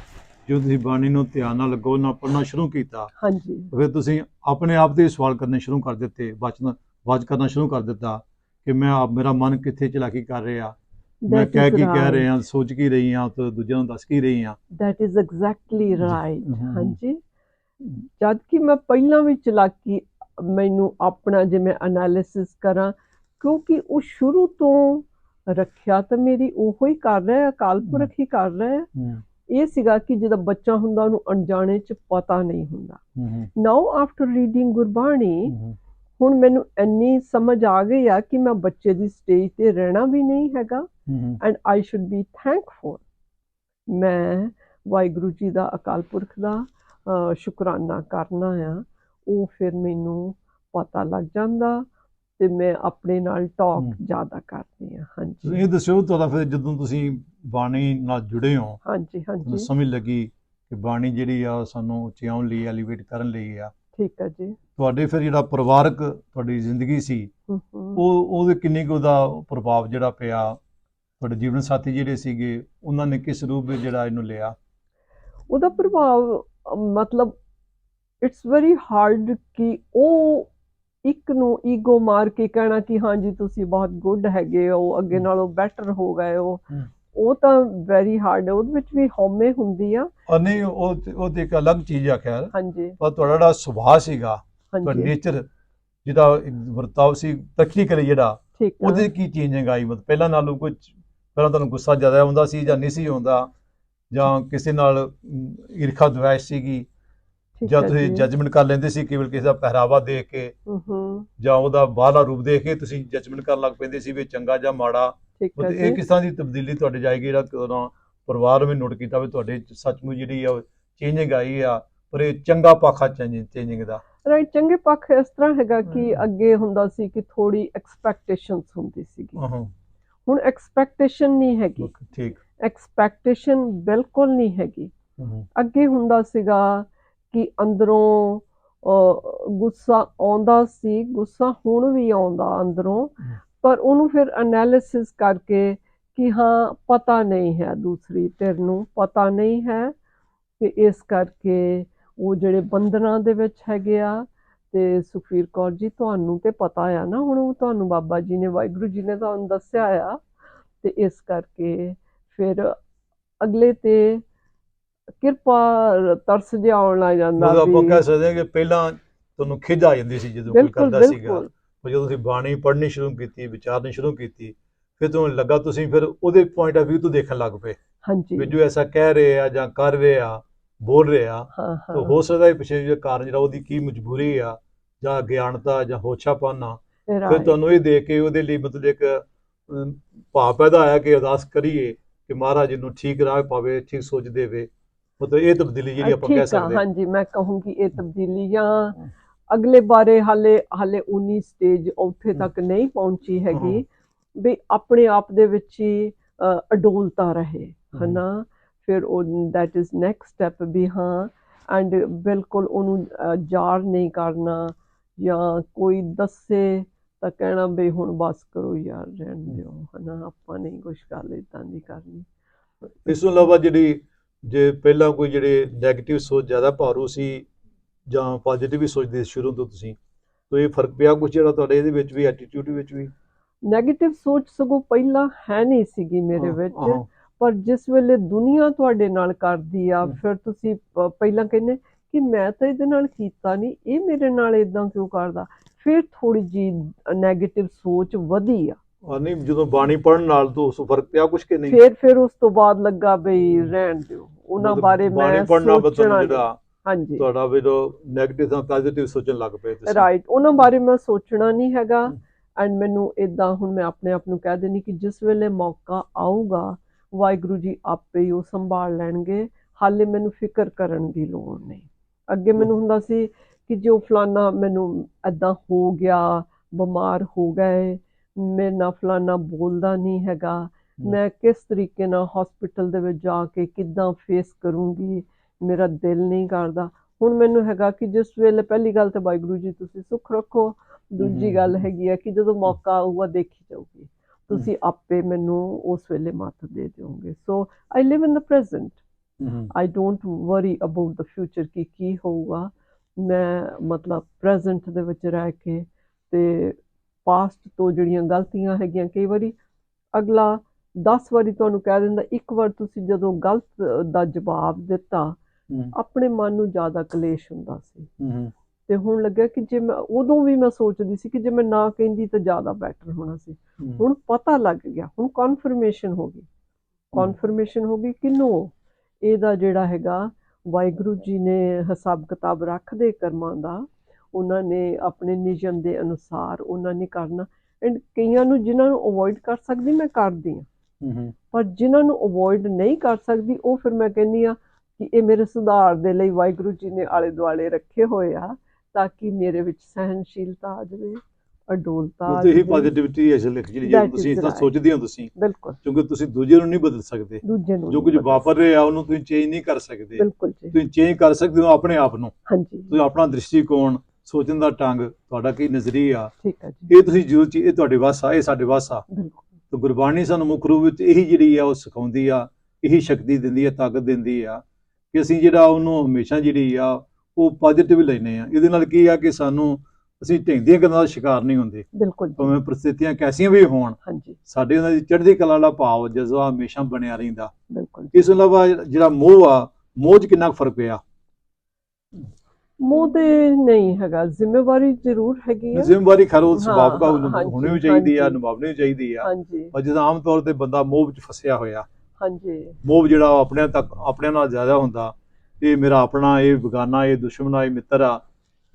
ਜੋ ਤੁਸੀਂ ਬਾਣੀ ਨੂੰ ਧਿਆਨ ਨਾਲ ਲੱਗੋ ਨਾ ਪੜ੍ਹਨਾ ਸ਼ੁਰੂ ਕੀਤਾ ਹਾਂਜੀ। ਫਿਰ ਤੁਸੀਂ ਆਪਣੇ ਆਪ ਤੇ ਸਵਾਲ ਕਰਨੇ ਸ਼ੁਰੂ ਕਰ ਦਿੱਤੇ ਵਾਚਨ ਵਾਚ ਕਰਨਾ ਸ਼ੁਰੂ ਕਰ ਦਿੱਤਾ ਕਿ ਮੈਂ ਆਪ ਮੇਰਾ ਮਨ ਕਿੱਥੇ ਚਲਾਕੀ ਕਰ ਰਿਹਾ। ਮੈਂ ਕਹਿ ਕੀ ਕਹਿ. ਰਿਹਾ ਸੋਚ ਕੀ ਰਹੀ ਹਾਂ ਤੇ ਦੂਜਿਆਂ ਨੂੰ ਦੱਸ ਕੀ ਰਹੀ ਹਾਂ। That is exactly right. ਹਮ। ਹਾਂਜੀ। ਜਦ ਕਿ ਮੈਂ ਪਹਿਲਾਂ ਵੀ ਚਲਾਕੀ ਮੈਨੂੰ ਆਪਣਾ ਜੇ ਮੈਂ ਐਨਾਲਿਸਿਸ ਕਰਾਂ ਕਿਉਂਕਿ ਉਹ ਸ਼ੁਰੂ ਤੋਂ ਰੱਖਿਆ ਤਾਂ ਮੇਰੀ ਉਹੋ ਹੀ ਕਰ ਰਿਹਾ ਹੈ ਅਕਾਲ ਪੁਰਖ ਹੀ ਕਰ ਰਿਹਾ ਹੈ। ਇਹ ਸੀਗਾ ਕਿ ਜਦੋਂ ਬੱਚਾ ਹੁੰਦਾ ਉਹਨੂੰ ਅਣਜਾਣੇ ਚ ਪਤਾ ਨਹੀਂ ਹੁੰਦਾ। ਨਾਓ ਆਫਟਰ ਰੀਡਿੰਗ ਗੁਰਬਾਣੀ ਹੁਣ ਮੈਨੂੰ ਇੰਨੀ ਸਮਝ ਆ ਗਈ ਆ ਕਿ ਮੈਂ ਬੱਚੇ ਦੀ ਸਟੇਜ ਤੇ ਰਹਿਣਾ ਵੀ ਨਹੀਂ ਹੈਗਾ। And I should be thankful ਮੈਂ ਵਾਹਿਗੁਰੂ ਜੀ ਦਾ ਅਕਾਲ ਪੁਰਖ ਦਾ ਸ਼ੁਕਰਾਨਾ ਕਰਨਾ ਆ। ਉਹ ਫਿਰ ਮੈਨੂੰ ਪਤਾ ਲੱਗ ਜਾਂਦਾ ਤੇ ਮੈਂ ਆਪਣੇ ਨਾਲ ਟਾਕ। ਜ਼ਿਆਦਾ ਕਰਦੀ ਆ। ਤੁਸੀਂ ਹਾਂਜੀ ਇਹ ਦੱਸਿਓ ਤੁਹਾਡਾ ਫਿਰ ਜਦੋਂ ਤੁਸੀਂ ਬਾਣੀ ਨਾਲ ਜੁੜੇ ਹੋ ਹਾਂਜੀ ਹਾਂਜੀ। ਸਮਝ ਲੱਗੀ ਕਿ ਬਾਣੀ ਜਿਹੜੀ ਆ ਸਾਨੂੰ ਉਚਾਉਣ ਲਈ ਐਲੀਵੇਟ ਕਰਨ ਲਈ ਆ। ਠੀਕ ਹੈ ਜੀ ਤੁਹਾਡੇ ਫਿਰ ਜਿਹੜਾ ਪਰਿਵਾਰਕ ਤੁਹਾਡੀ ਜ਼ਿੰਦਗੀ ਸੀ। ਉਹ ਉਹਦੇ ਕਿੰਨੀ ਕੁ ਉਹਦਾ ਪ੍ਰਭਾਵ ਜਿਹੜਾ ਪਿਆ ਤੁਹਾਡੇ ਜੀਵਨ ਸਾਥੀ ਜਿਹੜੇ ਸੀਗੇ ਉਹਨਾਂ ਨੇ ਕਿਸ ਰੂਪ ਵਿੱਚ ਜਿਹੜਾ ਇਹਨੂੰ ਲਿਆ ਉਹਦਾ ਪ੍ਰਭਾਵ ਮਤਲਬ ਇਟਸ ਵੈਰੀ ਹਾਰਡ ਕਿ ਉਹ ਇੱਕ ਨੂੰ ਈਗੋ ਮਾਰ ਕੇ ਕਹਿਣਾ ਕਿ ਹਾਂਜੀ ਤੁਸੀਂ ਬਹੁਤ ਗੁੱਡ ਹੈਗੇ ਹੋ ਅੱਗੇ। ਨਾਲੋਂ ਬੈਟਰ ਹੋ ਗਏ ਹੋ। ਉਹ ਤਾਂ ਵੈਰੀ ਹਾਰਡ ਹੈ ਉਹਦੇ ਵਿੱਚ ਵੀ ਹਉਮੈ ਹੁੰਦੀ ਆ। ਔਰ ਨਹੀਂ ਉਹ ਉਹ ਤੇ ਇੱਕ ਅਲੱਗ ਚੀਜ਼ ਆ ਖੈਰ। ਹਾਂਜੀ। ਪਰ ਤੁਹਾਡਾ ਜਿਹੜਾ ਸੁਭਾਅ ਸੀਗਾ ਤੁਹਾਡਾ ਨੇਚਰ ਜਿਹਦਾ ਇੱਕ ਵਰਤਾਓ ਸੀ ਟੈਕਨੀਕਲੀ ਜਿਹੜਾ ਉਹਦੇ ਕੀ ਚੇਂਜਿੰਗ ਆਈ ਮਤਲਬ ਪਹਿਲਾਂ ਨਾਲੋਂ ਕੁਝ ਪਹਿਲਾਂ ਤੁਹਾਨੂੰ ਗੁੱਸਾ ਜ਼ਿਆਦਾ ਆਉਂਦਾ ਸੀ ਜਾਂ ਨਹੀਂ ਸੀ ਆਉਂਦਾ? ਜਾਂ ਕਿਸੇ ਨਾਲ ਈਰਖਾ ਦੁਆਇਸ਼ ਸੀਗੀ? ਜਾਂ ਤੁਸੀਂ। ਜੱਜਮੈਂਟ ਕਰ ਲੈਂਦੇ ਸੀ ਕੇਵਲ ਕਿਸੇ ਦਾ ਪਹਿਰਾਵਾ ਦੇਖ ਕੇ? ਜਾਂ ਉਹਦਾ ਬਾਹਰਲਾ ਰੂਪ ਦੇਖ ਕੇ ਤੁਸੀਂ ਜੱਜਮੈਂਟ ਕਰਨ ਲੱਗ ਪੈਂਦੇ ਸੀ ਵੀ ਚੰਗਾ ਜਾਂ ਮਾੜਾ? ਠੀਕ ਹੈ ਮਤਲਬ ਇਹ ਜੀ। ਕਿਸ ਤਰ੍ਹਾਂ ਦੀ ਤਬਦੀਲੀ ਤੁਹਾਡੇ ਜਾਏਗੀ ਜਿਹੜਾ ਉਹਨਾਂ ਪਰਿਵਾਰ ਨੇ ਨੋਟ ਕੀਤਾ ਵੀ ਤੁਹਾਡੇ ਸੱਚਮੁੱਚ ਜਿਹੜੀ ਆ ਚੇਂਜਿੰਗ ਆਈ ਆ ਪਰ ਇਹ ਚੰਗਾ ਪਾਖਾ ਚੇਂਜਿੰਗ ਦਾ। ਰਾਈਟ ਚੰਗੇ ਪੱਖ ਇਸ ਤਰ੍ਹਾਂ ਹੈਗਾ ਕਿ। ਅੱਗੇ ਹੁੰਦਾ ਸੀ ਕਿ ਥੋੜੀ ਐਕਸਪੈਕਟੇਸ਼ਨਸ ਹੁੰਦੀ ਸੀਗੀ। ਹੁਣ ਐਕਸਪੈਕਟੇਸ਼ਨ ਨਹੀਂ ਹੈਗੀ। ਠੀਕ। ਐਕਸਪੈਕਟੇਸ਼ਨ ਬਿਲਕੁਲ ਨਹੀਂ ਹੈਗੀ। ਅੱਗੇ ਹੁੰਦਾ ਸੀਗਾ ਕਿ ਅੰਦਰੋਂ ਗੁੱਸਾ ਆਉਂਦਾ ਸੀ ਗੁੱਸਾ ਹੁਣ ਵੀ ਆਉਂਦਾ ਅੰਦਰੋਂ। ਪਰ ਉਹਨੂੰ ਫਿਰ ਐਨਾਲਿਸਿਸ ਕਰਕੇ ਕਿ ਹਾਂ ਪਤਾ ਨਹੀਂ ਹੈ ਦੂਸਰੀ ਧਿਰ ਨੂੰ ਪਤਾ ਨਹੀਂ ਹੈ ਕਿ ਇਸ ਕਰਕੇ ਉਹ ਜਿਹੜੇ ਬੰਧਨਾਂ ਦੇ ਵਿੱਚ ਹੈਗੇ ਆ ਤੇ ਸੁਖਵੀਰ ਕੌਰ ਜੀ ਤੁਹਾਨੂੰ ਤੇ ਪਤਾ ਆ ਨਾ ਹੁਣ ਉਹ ਤੁਹਾਨੂੰ ਬਾਬਾ ਜੀ ਨੇ ਵਾਹਿਗੁਰੂ ਜੀ ਨੇ ਤੁਹਾਨੂੰ ਦੱਸਿਆ ਆ ਤੇ ਇਸ ਕਰਕੇ ਫਿਰ ਅਗਲੇ ਤੇ ਕਿਰਪਾ ਤਰਸ ਜਿਹਾ ਆਉਣ ਲੱਗ ਜਾਂਦਾ ਆਪਾਂ ਕਹਿ ਸਕਦੇ ਹਾਂ ਕਿ ਪਹਿਲਾਂ ਤੁਹਾਨੂੰ ਖਿਜ ਆ ਜਾਂਦੀ ਸੀ ਜਦੋਂ ਕੋਈ ਕਰਦਾ ਸੀਗਾ। ਪਰ ਜਦੋਂ ਤੁਸੀਂ ਬਾਣੀ ਪੜ੍ਹਨੀ ਸ਼ੁਰੂ ਕੀਤੀ ਵਿਚਾਰਨੀ ਸ਼ੁਰੂ ਕੀਤੀ ਫਿਰ ਤੁਹਾਨੂੰ ਲੱਗਾ ਤੁਸੀਂ ਫਿਰ ਉਹਦੇ ਪੁਆਇੰਟ ਆਫ View ਤੋਂ ਦੇਖਣ ਲੱਗ ਪਏ ਹਾਂਜੀ। ਵੀ ਜੋ ਐਸਾ ਕਹਿ ਰਹੇ ਆ ਜਾਂ ਕਰ ਰਹੇ ਆ ਬੋਲ ਰਹੇ ਆ ਤਾਂ ਹਾਂ ਸਕਦਾ ਹੈ ਪਿੱਛੇ ਜਿਹੜਾ ਕਾਰਨ ਜਿਹੜਾ ਉਹਦੀ ਕੀ ਮਜਬੂਰੀ ਆ ਜਾਂ ਗਿਆਨਤਾ ਜਾਂ ਹੋਛਾਪਨ ਆ ਫਿਰ ਤੁਹਾਨੂੰ ਇਹ ਦੇਖ ਕੇ ਉਹਦੇ ਲਈ ਮਤਲਬ ਇੱਕ ਭਾਵ ਪੈਦਾ ਆਇਆ ਕਿ ਅਰਦਾਸ ਕਰੀਏ ਕਿ ਮਹਾਰਾਜ ਨੂੰ ਠੀਕ ਰਾਹ ਪਾਵੇ ਠੀਕ ਸੋਚ ਦੇਵੇ। ਮਤਲਬ ਇਹ ਤਬਦੀਲੀ ਜਿਹੜੀ ਆਪਾਂ ਕਹਿ ਸਕਦੇ ਹਾਂ। ਹਾਂਜੀ ਮੈਂ ਕਹੂੰਗੀ ਇਹ ਤਬਦੀਲੀਆਂ ਅਗਲੇ ਬਾਰੇ ਹਾਲੇ ਹਾਲੇ 19 ਸਟੇਜ ਉੱਥੇ ਤੱਕ ਨਹੀਂ ਪਹੁੰਚੀ ਹੈਗੀ ਵੀ ਆਪਣੇ ਆਪ ਦੇ ਵਿੱਚ ਹੀ ਅਡੋਲਤਾ ਰਹੇ ਹਨਾ? ਫਿਰ ਉਹ ਦੈਟ ਇਜ਼ ਨੈਕਸਟ ਸਟੈਪ ਵੀ ਹਾਂ ਐਂਡ ਬਿਲਕੁਲ ਉਹਨੂੰ ਜਾਰ ਨਹੀਂ ਕਰਨਾ ਜਾਂ ਕੋਈ ਦੱਸੇ ਤਾਂ ਕਹਿਣਾ ਵੀ ਹੁਣ ਬਸ ਕਰੋ ਯਾਰ ਰਹਿਣ ਦਿਓ ਹਨਾ? ਆਪਾਂ ਨਹੀਂ ਕੁਝ ਗੱਲ ਇਦਾਂ ਦੀ ਕਰਨੀ। ਇਸ ਤੋਂ ਇਲਾਵਾ ਜਿਹੜੀ ਜੇ ਪਹਿਲਾਂ ਕੋਈ ਜਿਹੜੇ 네ਗੇਟਿਵ ਸੋਚ ਜ਼ਿਆਦਾ ਭਾਰੂ ਸੀ ਜਾਂ ਪੋਜ਼ਿਟਿਵ ਹੀ ਸੋਚਦੇ ਸ਼ੁਰੂ ਤੋਂ ਤੁਸੀਂ? ਤਾਂ ਇਹ ਫ਼ਰਕ ਪਿਆ ਕੁਝ ਜਿਹੜਾ ਤੁਹਾਡੇ ਇਹਦੇ ਵਿੱਚ ਵੀ ਐਟੀਟਿਊਡ ਵਿੱਚ ਵੀ? ਨੈਗੇਟਿਵ ਸੋਚ ਸਗੋਂ ਪਹਿਲਾਂ ਹੈ ਨਹੀਂ ਸੀਗੀ ਮੇਰੇ ਵਿੱਚ ਪਰ ਜਿਸ ਵੇਲੇ ਦੁਨੀਆ ਤੁਹਾਡੇ ਨਾਲ ਕਰਦੀ ਆ। ਫਿਰ ਤੁਸੀਂ ਪਹਿਲਾਂ ਕਹਿੰਦੇ ਕਿ ਮੈਂ ਤਾਂ ਇਹਦੇ ਨਾਲ ਕੀਤਾ ਨਹੀਂ ਇਹ ਮੇਰੇ ਨਾਲ ਇਦਾਂ ਕਿਉਂ ਕਰਦਾ? ਫਿਰ ਥੋੜੀ ਜੀ ਨੈਗੇਟਿਵ ਸੋਚ ਵਧੀ ਆ। ਨਹੀਂ ਜਦੋਂ ਬਾਣੀ ਪੜਨ ਨਾਲ ਤੋਂ ਉਸ ਫ਼ਰਕ ਪਿਆ ਕੁਝ ਕਿ ਨਹੀਂ? ਫਿਰ ਫਿਰ ਉਸ ਤੋਂ ਬਾਅਦ ਲੱਗਾ ਬਈ ਰਹਿਣ ਦਿਓ। ਉਹਨਾਂ ਬਾਰੇ ਮੈਂ ਸੋਚਣਾ। ਜਿਹੜਾ ਹਾਂਜੀ। ਤੁਹਾਡਾ ਵੀ ਜੋ 네ਗੇਟਿਵ ਜਾਂ ਪੋਜ਼ਿਟਿਵ ਸੋਚਣ ਲੱਗ ਪਏ ਤੁਸੀਂ। ਰਾਈਟ ਉਹਨਾਂ ਬਾਰੇ ਮੈਂ ਸੋਚਣਾ ਨਹੀਂ ਹੈਗਾ। ਐਂਡ ਮੈਨੂੰ ਇਦਾਂ ਹੁਣ ਮੈਂ ਆਪਣੇ ਆਪ ਨੂੰ ਕਹਿ ਦੇਣੀ ਕਿ ਜਿਸ ਵੇਲੇ ਮੌਕਾ ਆਊਗਾ ਵਾਹਿਗੁਰੂ ਜੀ ਆਪੇ ਹੀ ਉਹ ਸੰਭਾਲ ਲੈਣਗੇ। ਹਾਲੇ ਮੈਨੂੰ ਫਿਕਰ ਕਰਨ ਦੀ ਲੋੜ ਨਹੀਂ। ਅੱਗੇ ਮੈਨੂੰ ਹੁੰਦਾ ਸੀ ਕਿ ਜੋ ਫਲਾਨਾ ਮੈਨੂੰ ਐਦਾਂ ਹੋ ਗਿਆ ਬਿਮਾਰ ਹੋ ਗਏ ਮੇਰੇ ਨਾਲ ਫਲਾਨਾ ਬੋਲਦਾ ਨਹੀਂ ਹੈਗਾ ਮੈਂ ਕਿਸ ਤਰੀਕੇ ਨਾਲ ਹਸਪੀਟਲ ਦੇ ਵਿੱਚ ਜਾ ਕੇ ਕਿੱਦਾਂ ਫੇਸ ਕਰੂੰਗੀ? ਮੇਰਾ ਦਿਲ ਨਹੀਂ ਕਰਦਾ। ਹੁਣ ਮੈਨੂੰ ਹੈਗਾ ਕਿ ਜਿਸ ਵੇਲੇ ਪਹਿਲੀ ਗੱਲ ਤੇ ਵਾਹਿਗੁਰੂ ਜੀ ਤੁਸੀਂ ਸੁੱਖ ਰੱਖੋ ਦੂਜੀ। ਗੱਲ ਹੈਗੀ ਹੈ ਕਿ ਜਦੋਂ ਮੌਕਾ ਆਊਗਾ ਦੇਖੀ ਜਾਊਗੀ। ਤੁਸੀਂ ਆਪੇ ਮੈਨੂੰ ਉਸ ਵੇਲੇ ਮੱਤ ਦੇ ਦਿਓਗੇ। So I live in the present I don't worry about the future ਕਿ ਕੀ ਹੋਊਗਾ। ਮੈਂ ਮਤਲਬ ਪ੍ਰੈਜ਼ੈਂਟ ਦੇ ਵਿੱਚ ਰਹਿ ਕੇ ਤੇ ਪਾਸਟ ਤੋਂ ਜਿਹੜੀਆਂ ਗਲਤੀਆਂ ਹੈਗੀਆਂ ਕਈ ਵਾਰੀ ਅਗਲਾ 10 ਵਾਰੀ ਤੁਹਾਨੂੰ ਕਹਿ ਦਿੰਦਾ ਇੱਕ ਵਾਰ ਤੁਸੀਂ ਜਦੋਂ ਗਲਤ ਦਾ ਜਵਾਬ ਦਿੱਤਾ ਆਪਣੇ ਮਨ ਨੂੰ ਜ਼ਿਆਦਾ ਕਲੇਸ਼ ਹੁੰਦਾ ਸੀ। ਤੇ ਹੁਣ ਲੱਗਿਆ ਕਿ ਜੇ ਮੈਂ ਉਦੋਂ ਵੀ ਮੈਂ ਸੋਚਦੀ ਸੀ ਕਿ ਜੇ ਮੈਂ ਨਾ ਕਹਿੰਦੀ ਤਾਂ ਜ਼ਿਆਦਾ ਬੈਟਰ ਹੋਣਾ ਸੀ। ਹੁਣ ਪਤਾ ਲੱਗ ਗਿਆ ਹੁਣ ਕਨਫਰਮੇਸ਼ਨ ਹੋ ਗਈ। ਕਨਫਰਮੇਸ਼ਨ ਹੋ ਗਈ ਕਿ ਨੋ ਇਹਦਾ ਜਿਹੜਾ ਹੈਗਾ ਵਾਹਿਗੁਰੂ ਜੀ ਨੇ ਹਿਸਾਬ ਕਿਤਾਬ ਰੱਖਦੇ ਕਰਮਾਂ ਦਾ ਉਹਨਾਂ ਨੇ ਆਪਣੇ ਨਿਯਮ ਦੇ ਅਨੁਸਾਰ ਉਹਨਾਂ ਨੇ ਕਰਨਾ। ਐਂਡ ਕਈਆਂ ਨੂੰ ਜਿਨ੍ਹਾਂ ਨੂੰ ਅਵੋਇਡ ਕਰ ਸਕਦੀ ਮੈਂ ਕਰਦੀ ਹੂੰ। ਪਰ ਜਿਨ੍ਹਾਂ ਨੂੰ ਅਵੋਇਡ ਨਹੀਂ ਕਰ ਸਕਦੀ ਉਹ ਫਿਰ ਮੈਂ ਕਹਿੰਦੀ ਆ ਕਿ ਇਹ ਮੇਰੇ ਸੁਧਾਰ ਦੇ ਲਈ ਵਾਹਿਗੁਰੂ ਜੀ ਨੇ ਆਲੇ ਦੁਆਲੇ ਰੱਖੇ ਹੋਏ ਆ ਤਾਂ ਕਿ ਮੇਰੇ ਵਿੱਚ ਸਹਿਨਸ਼ੀਲਤਾ ਆ ਜਾਵੇ ਅਡੋਲਤਾ ਆ ਜਾਵੇ। ਪੋਜ਼ਿਟਿਵਿਟੀ ਅਸਲ ਵਿੱਚ ਜਿਹੜੀ ਤੁਸੀਂ ਇਸ ਤਰ੍ਹਾਂ. ਸੋਚਦੇ ਹੋ ਤੁਸੀਂ ਬਿਲਕੁਲ। ਕਿਉਂਕਿ ਤੁਸੀਂ ਦੂਜੇ ਨੂੰ ਨਹੀਂ ਬਦਲ ਸਕਦੇ। ਦੂਜੇ ਨੂੰ ਜੋ ਕੁਝ ਵਾਪਰ ਰਿਹਾ ਉਹਨੂੰ ਤੁਸੀਂ ਚੇਂਜ ਨਹੀਂ ਕਰ ਸਕਦੇ। ਬਿਲਕੁਲ ਜੀ। ਤੁਸੀਂ ਚੇਂਜ ਕਰ ਸਕਦੇ ਹੋ ਆਪਣੇ ਆਪ ਨੂੰ। ਹਾਂਜੀ। ਤੁਸੀਂ ਆਪਣਾ ਦ੍ਰਿਸ਼ਟੀਕੋਣ ਸੋਚਣ ਦਾ ਢੰਗ ਤੁਹਾਡਾ ਕੀ ਨਜ਼ਰੀਆ ਠੀਕ ਹੈ ਜੀ। ਇਹ ਤੁਸੀਂ ਜੋ ਚੀਜ਼ ਇਹ ਤੁਹਾਡੇ ਵੱਸ ਆ ਇਹ ਸਾਡੇ ਵੱਸ ਆ। ਬਿਲਕੁਲ। ਤੇ ਗੁਰਬਾਣੀ ਸਾਨੂੰ ਮੁੱਖ ਰੂਪ ਵਿੱਚ ਇਹੀ ਜਿਹੜੀ ਆ ਉਹ ਸਿਖਾਉਂਦੀ ਆ ਇਹੀ ਸ਼ਕਤੀ ਦਿੰਦੀ ਆ ਤਾਕਤ ਦਿੰਦੀ ਆ। ਕਿ ਅਸੀਂ ਜਿਹੜਾ ਉਹਨੂੰ ਹਮੇਸ਼ਾ ਜਿਹੜੀ ਆ ਉਹ ਪੋਜ਼ਿਟਿਵ ਲੈਨੇ ਆ ਇਹਦੇ ਨਾਲ ਕੀ ਆ ਕਿ ਸਾਨੂੰ ਅਸੀਂ ਢਿੰਦੀਆਂ ਗੱਲਾਂ ਦਾ ਸ਼ਿਕਾਰ ਨਹੀਂ ਹੁੰਦੇ। ਬਿਲਕੁਲ ਭਾਵੇਂ ਪ੍ਰਸਥਿਤੀਆਂ ਕੈਸੀਆਂ ਵੀ ਹੋਣ ਹਾਂਜੀ। ਸਾਡੇ ਉਹਨਾਂ ਦੀ ਚੜ੍ਹਦੀ ਕਲਾ ਦਾ ਭਾਵ ਜਜ਼ਬਾ ਹਮੇਸ਼ਾ ਬਣਿਆ ਰਹਿੰਦਾ। ਬਿਲਕੁਲ ਇਸ ਤੋਂ ਇਲਾਵਾ ਜਿਹੜਾ ਮੋਹ ਆ ਮੋਹ 'ਚ ਕਿੰਨਾ ਫ਼ਰਕ ਪਿਆ? ਮੋਹ ਦੇ ਨਹੀਂ ਹੈਗਾ। ਜ਼ਿੰਮੇਵਾਰੀ ਜ਼ਰੂਰ ਹੈਗੀ ਹੈ ਜ਼ਿੰਮੇਵਾਰੀ ਖਰੋ ਹਾਂ, ਹਾਂਜੀ, ਹੋਣੀ ਚਾਹੀਦੀ ਆ। ਨਿਭਾਉਣੀ ਚਾਹੀਦੀ ਆ। ਹਾਂਜੀ। ਪਰ ਜਦੋਂ ਆਮ ਤੌਰ ਤੇ ਬੰਦਾ ਮੋਹ ਵਿੱਚ ਫਸਿਆ ਹੋਇਆ ਹਾਂਜੀ। ਮੋਹ ਜਿਹੜਾ ਉਹ ਆਪਣਿਆਂ ਤੱਕ ਆਪਣਿਆਂ ਨਾਲ ਜ਼ਿਆਦਾ ਹੁੰਦਾ। ਇਹ ਮੇਰਾ ਆਪਣਾ ਇਹ ਬਗਾਨਾ ਇਹ ਦੁਸ਼ਮਣ ਆ ਇਹ ਮਿੱਤਰ ਆ।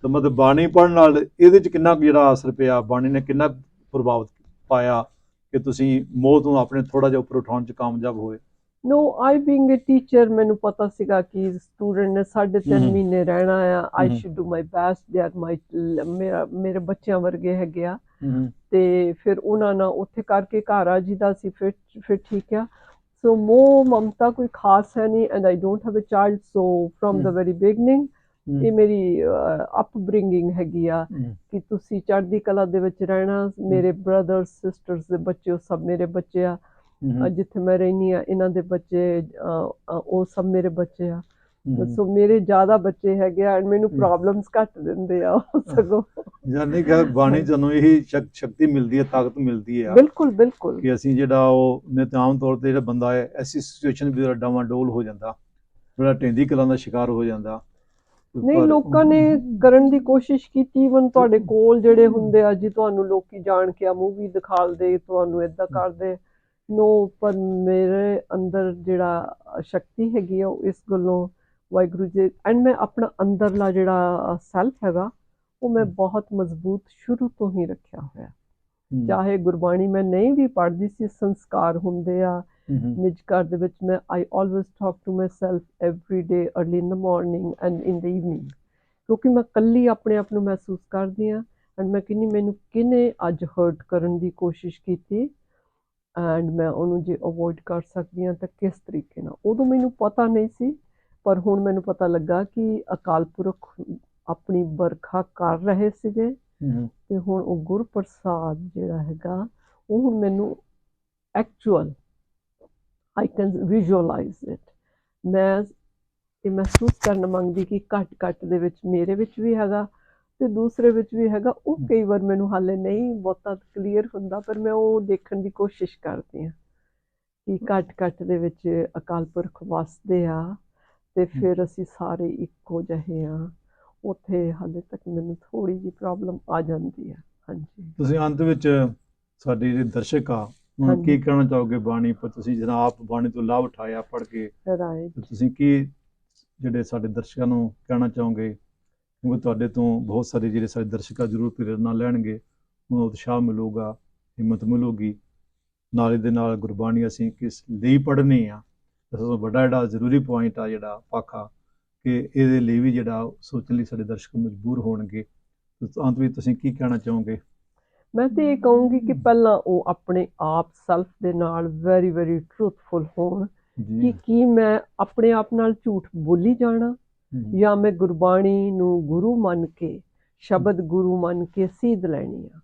ਤਾਂ ਮਤਲਬ ਬਾਣੀ ਪੜ੍ਹਨ ਨਾਲ ਇਹਦੇ ਚ ਕਿੰਨਾ ਜਿਹੜਾ ਅਸਰ ਪਿਆ? ਬਾਣੀ ਨੇ ਕਿੰਨਾ ਕੁ ਪ੍ਰਭਾਵ ਪਾਇਆ ਕਿ ਤੁਸੀਂ ਮੋਹ ਤੋਂ ਆਪਣੇ ਥੋੜਾ ਜਿਹਾ ਉੱਪਰ ਉਠਾਉਣ ਚ ਕਾਮਯਾਬ ਹੋਏ? ਨੋ ਆਈ ਬੀਇੰਗ ਅ ਟੀਚਰ ਮੈਨੂੰ ਪਤਾ ਸੀਗਾ ਕਿ ਸਟੂਡੈਂਟ ਨੇ ਸਾਢੇ ਤਿੰਨ ਹਮ। ਮਹੀਨੇ ਰਹਿਣਾ ਆ। I. Should do my best they are my ਮੇਰਾ ਮੇਰੇ ਬੱਚਿਆਂ ਵਰਗੇ ਹੈਗੇ ਆ। ਤੇ ਫਿਰ ਉਹਨਾਂ ਨਾਲ ਉੱਥੇ ਕਰਕੇ ਘਰ ਆ ਜਿਦਾ ਸੀ ਫਿਰ ਫਿਰ ਠੀਕ ਆ। ਸੋ ਮੋਹ ਮਮਤਾ ਕੋਈ ਖਾਸ ਹੈ ਨਹੀਂ and I don't have a child so from the hmm. Very beginning ਇਹ ਮੇਰੀ ਅਪਬ੍ਰਿੰਗਿੰਗ ਹੈਗੀ ਆ ਕਿ ਤੁਸੀਂ ਚੜ੍ਹਦੀ ਕਲਾ ਦੇ ਵਿੱਚ ਰਹਿਣਾ ਮੇਰੇ ਬ੍ਰਦਰਸ ਸਿਸਟਰਸ ਦੇ ਬੱਚੇ ਸਭ ਮੇਰੇ ਬੱਚੇ ਆ ਜਿੱਥੇ ਮੈਂ ਰਹਿਨੀ ਆ ਇਹਨਾਂ ਦੇ ਬੱਚੇ ਉਹ ਸਭ ਮੇਰੇ ਬੱਚੇ ਆ ਸੋ ਮੇਰੇ ਜ਼ਿਆਦਾ ਬੱਚੇ ਹੈਗੇ ਆ and ਮੈਨੂੰ। ਪ੍ਰੋਬਲਮਸ ਘੱਟ ਦਿੰਦੇ ਆ ਸਗੋਂ। ਯਾਨੀ ਕਿ ਬਾਣੀ ਸਾਨੂੰ ਇਹ ਸ਼ਕ- ਸ਼ਕਤੀ ਮਿਲਦੀ ਹੈ ਤਾਕਤ ਮਿਲਦੀ ਹੈ। ਬਿਲਕੁਲ ਬਿਲਕੁਲ। ਕਿ ਅਸੀਂ ਜਿਹੜਾ ਉਹ ਆਮ ਤੌਰ ਤੇ ਜਿਹੜਾ ਬੰਦਾ ਹੈ ਐਸੀ ਸਿਚੁਏਸ਼ਨ ਵੀ ਜਿਹੜਾ ਡਾਵਾਂਡੋਲ ਹੋ ਜਾਂਦਾ। ਜਿਹੜਾ ਢਿੰਦੀ ਕਲਾਂ ਦਾ ਸ਼ਿਕਾਰ ਹੋ ਜਾਂਦਾ। ਨਹੀਂ ਲੋਕਾਂ ਨੇ ਕਰਨ ਦੀ ਕੋਸ਼ਿਸ਼ ਕੀਤੀ ਇਵਨ ਤੁਹਾਡੇ ਕੋਲ ਜਿਹੜੇ ਹੁੰਦੇ ਆ ਜੀ ਤੁਹਾਨੂੰ ਲੋਕੀ ਜਾਣ ਕੇ ਆ ਮੂਵੀ ਦਿਖਾਲਦੇ ਤੁਹਾਨੂੰ ਇਦਾਂ ਕਰਦੇ। ਨੋ ਪਰ ਮੇਰੇ ਅੰਦਰ ਜਿਹੜਾ ਸ਼ਕਤੀ ਹੈਗੀ ਆ ਉਹ ਇਸ ਗੱਲੋਂ ਵਾਹਿਗੁਰੂ ਜੀ ਐਂਡ ਮੈਂ ਆਪਣਾ ਅੰਦਰਲਾ ਜਿਹੜਾ ਸੈਲਫ ਹੈਗਾ ਉਹ ਮੈਂ ਬਹੁਤ ਮਜ਼ਬੂਤ ਸ਼ੁਰੂ ਤੋਂ ਹੀ ਰੱਖਿਆ ਹੋਇਆ। ਚਾਹੇ ਗੁਰਬਾਣੀ ਮੈਂ ਨਹੀਂ ਵੀ ਪੜ੍ਹਦੀ ਸੀ ਸੰਸਕਾਰ ਹੁੰਦੇ ਆ ਨਿੱਜ ਘਰ ਦੇ ਵਿੱਚ ਮੈਂ I always talk to myself every day early in the morning and in the evening ਕਿਉਂਕਿ ਮੈਂ ਕੱਲੀ ਆਪਣੇ ਆਪ ਨੂੰ ਮਹਿਸੂਸ ਕਰਦੀ ਹਾਂ ਐਂਡ ਮੈਂ ਕਿੰਨੀ ਮੈਨੂੰ ਕਿਨੇ ਅੱਜ ਹਰਟ ਕਰਨ ਦੀ ਕੋਸ਼ਿਸ਼ ਕੀਤੀ? ਐਂਡ ਮੈਂ ਉਹਨੂੰ ਜੇ ਅਵੋਇਡ ਕਰ ਸਕਦੀ ਹਾਂ ਤਾਂ ਕਿਸ ਤਰੀਕੇ ਨਾਲ? ਉਦੋਂ ਮੈਨੂੰ ਪਤਾ ਨਹੀਂ ਸੀ ਪਰ ਹੁਣ ਮੈਨੂੰ ਪਤਾ ਲੱਗਾ ਕਿ ਅਕਾਲ ਪੁਰਖ ਆਪਣੀ ਵਰਖਾ ਕਰ ਰਹੇ ਸੀਗੇ ਤੇ ਹੁਣ ਉਹ ਗੁਰਪ੍ਰਸਾਦ ਜਿਹੜਾ ਹੈਗਾ ਉਹ ਹੁਣ ਮੈਨੂੰ actual I can visualise it ਮੈਂ ਇਹ ਮਹਿਸੂਸ ਕਰਨ ਮੰਗਦੀ ਕਿ ਘੱਟ ਘੱਟ ਦੇ ਵਿੱਚ ਮੇਰੇ ਵਿੱਚ ਵੀ ਹੈਗਾ ਤੇ ਦੂਸਰੇ ਵਿੱਚ ਵੀ ਹੈਗਾ ਉਹ। ਕਈ ਵਾਰ ਮੈਨੂੰ ਹਾਲੇ ਨਹੀਂ ਬਹੁਤਾ ਕਲੀਅਰ ਹੁੰਦਾ ਪਰ ਮੈਂ ਉਹ ਦੇਖਣ ਦੀ ਕੋਸ਼ਿਸ਼ ਕਰਦੀ ਹਾਂ ਕਿ ਘੱਟ ਘੱਟ ਦੇ ਵਿੱਚ ਅਕਾਲ ਪੁਰਖ ਵਸਦੇ ਆ। ਤੇ ਫਿਰ ਅਸੀਂ ਸਾਰੇ ਇੱਕੋ ਜਿਹੇ ਆ ਉੱਥੇ ਹਾਲੇ ਤੱਕ ਮੈਨੂੰ ਥੋੜੀ ਜਿਹੀ ਪ੍ਰੋਬਲਮ ਆ ਜਾਂਦੀ ਆ ਹਾਂਜੀ। ਤੁਸੀਂ ਅੰਤ ਵਿੱਚ ਸਾਡੇ ਜਿਹੜੇ ਦਰਸ਼ਕ ਆ ਉਹਨਾਂ। ਕੀ ਕਹਿਣਾ ਚਾਹੋਗੇ ਬਾਣੀ ਪਰ ਤੁਸੀਂ ਜਿਹੜਾ ਆਪ ਬਾਣੀ ਤੋਂ ਲਾਭ ਉਠਾਇਆ ਪੜ੍ਹ ਕੇ ਤੁਸੀਂ ਕੀ ਜਿਹੜੇ ਸਾਡੇ ਦਰਸ਼ਕਾਂ ਨੂੰ ਕਹਿਣਾ ਚਾਹੋਗੇ? ਕਿਉਂਕਿ ਤੁਹਾਡੇ ਤੋਂ ਬਹੁਤ ਸਾਰੇ ਜਿਹੜੇ ਸਾਡੇ ਦਰਸ਼ਕ ਜ਼ਰੂਰ ਪ੍ਰੇਰਨਾ ਲੈਣਗੇ। ਉਹਨਾਂ ਨੂੰ ਉਤਸ਼ਾਹ ਮਿਲੂਗਾ ਹਿੰਮਤ ਮਿਲੂਗੀ। ਨਾਲ ਦੇ ਨਾਲ ਗੁਰਬਾਣੀ ਅਸੀਂ ਕਿਸ ਲਈ ਪੜ੍ਹਨੀ ਆ ਸਭ ਤੋਂ ਵੱਡਾ ਜਿਹੜਾ ਜ਼ਰੂਰੀ ਪੁਆਇੰਟ ਆ ਜਿਹੜਾ ਪਾਖਾ ਕਿ ਇਹਦੇ ਲਈ ਵੀ ਜਿਹੜਾ ਸੋਚਣ ਲਈ ਸਾਡੇ ਦਰਸ਼ਕ ਮਜਬੂਰ ਹੋਣਗੇ। ਅੰਤ ਵਿੱਚ ਤੁਸੀਂ ਕੀ ਕਹਿਣਾ ਚਾਹੋਗੇ? ਮੈਂ ਤੇ ਇਹ ਕਹੂੰਗੀ ਕਿ ਪਹਿਲਾਂ ਉਹ ਆਪਣੇ ਆਪ ਸੈਲਫ ਦੇ ਨਾਲ ਵੈਰੀ ਵੈਰੀ ਟਰੂਥਫੁਲ ਹੋਣ ਕਿ ਕੀ ਮੈਂ ਆਪਣੇ ਆਪ ਨਾਲ ਝੂਠ ਬੋਲੀ ਜਾਣਾ ਜਾਂ ਮੈਂ ਗੁਰਬਾਣੀ ਨੂੰ ਗੁਰੂ ਮੰਨ ਕੇ ਸ਼ਬਦ ਗੁਰੂ ਮੰਨ ਕੇ ਸੀਧ ਲੈਣੀ ਆ।